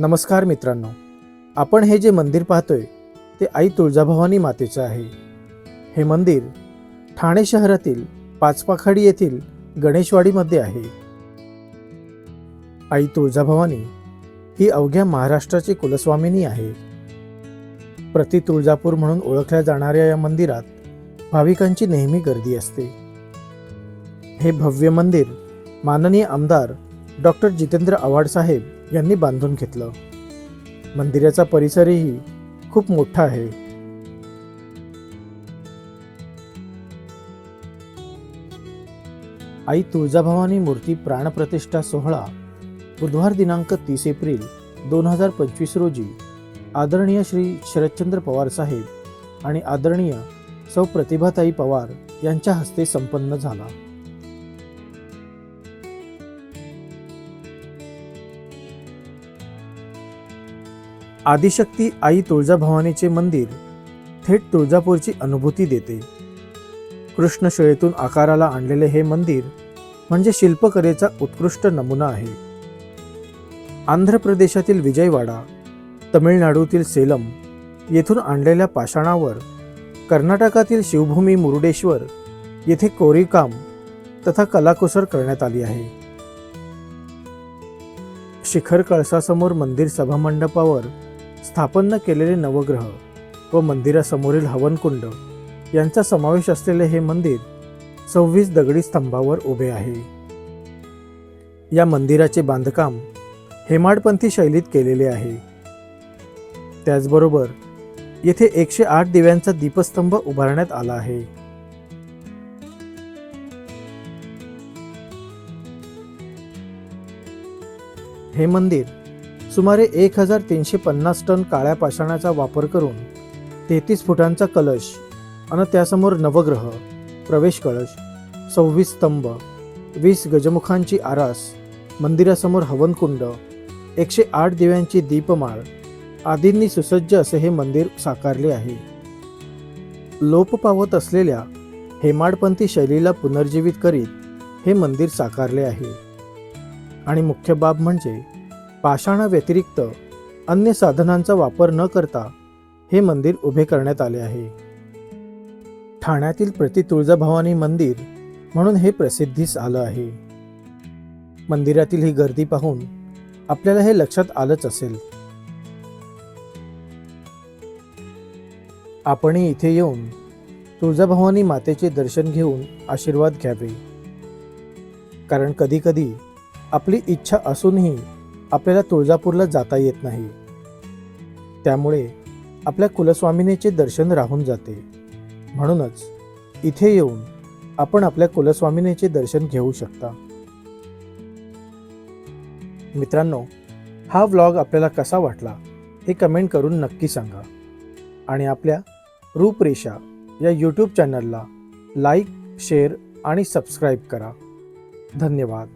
नमस्कार मित्रांनो आपण हे जे मंदिर पाहतोय ते आई तुळजाभवानी मातेचं आहे. हे मंदिर ठाणे शहरातील पाचपाखाडी येथील गणेशवाडीमध्ये आहे. आई तुळजाभवानी ही अवघ्या महाराष्ट्राची कुलस्वामिनी आहे. प्रति तुळजापूर म्हणून ओळखल्या जाणाऱ्या या मंदिरात भाविकांची नेहमी गर्दी असते. हे भव्य मंदिर माननीय आमदार डॉक्टर जितेंद्र आव्हाडसाहेब यांनी बांधून घेतलं. मंदिराचा परिसरही खूप मोठा आहे. आई तुळजाभवानी मूर्ती प्राणप्रतिष्ठा सोहळा बुधवार दिनांक तीस एप्रिल दोन हजार पंचवीस रोजी आदरणीय श्री शरदचंद्र पवार साहेब आणि आदरणीय सौ प्रतिभाताई पवार यांच्या हस्ते संपन्न झाला. आदिशक्ती आई तुळजाभवानीचे मंदिर थेट तुळजापूरची अनुभूती देते. कृष्णशिळेतून आकाराला आणलेले हे मंदिर म्हणजे शिल्पकलेचा उत्कृष्ट नमुना आहे. आंध्र प्रदेशातील विजयवाडा तमिळनाडूतील सेलम येथून आणलेल्या पाषाणावर कर्नाटकातील शिवभूमी मुरुडेश्वर येथे कोरीवकाम तथा कलाकुसर करण्यात आली आहे. शिखर कळसासमोर मंदिर सभामंडपावर स्थापन केलेले नवग्रह व मंदिरासमोरील हवनकुंड यांचा समावेश असलेले हे मंदिर सव्वीस दगडी स्तंभावर उभे आहे. या मंदिराचे बांधकाम हेमाडपंथी शैलीत केलेले आहे. त्याचबरोबर येथे एकशे आठ दिव्यांचा दीपस्तंभ उभारण्यात आला आहे. हे मंदिर सुमारे एक हजार तीनशे पन्नास टन काळ्या पाषाणाचा वापर करून तेहतीस फुटांचा कलश आणि त्यासमोर नवग्रह प्रवेश कळश सव्वीस स्तंभ वीस गजमुखांची आरास मंदिरासमोर हवनकुंड एकशे आठ दिव्यांची दीपमाळ आदींनी सुसज्ज असे हे मंदिर साकारले आहे. लोप पावत असलेल्या हेमाडपंथी शैलीला पुनर्जीवित करीत हे मंदिर साकारले आहे. आणि मुख्य बाब म्हणजे पाषाणाव्यतिरिक्त अन्य साधनांचा वापर न करता हे मंदिर उभे करण्यात आले आहे. ठाण्यातील प्रति तुळजाभवानी मंदिर म्हणून हे प्रसिद्धीस आलं आहे. मंदिरातील ही गर्दी पाहून आपल्याला हे लक्षात आलंच असेल. आपणही इथे येऊन तुळजाभवानी मातेचे दर्शन घेऊन आशीर्वाद घ्यावे. कारण कधीकधी आपली इच्छा असूनही आपल्याला तुळजापूरला जाता येत नाही. त्यामुळे आपल्या कुलस्वामिनीचे दर्शन राहून जाते. म्हणूनच इथे येऊन आपण आपल्या कुलस्वामिनीचे दर्शन घेऊ शकता. मित्रांनो हा व्लॉग आपल्याला कसा वाटला हे कमेंट करून नक्की सांगा. आणि आपल्या रूपरेषा या यूट्यूब चॅनलला लाईक शेअर आणि सबस्क्राईब करा. धन्यवाद.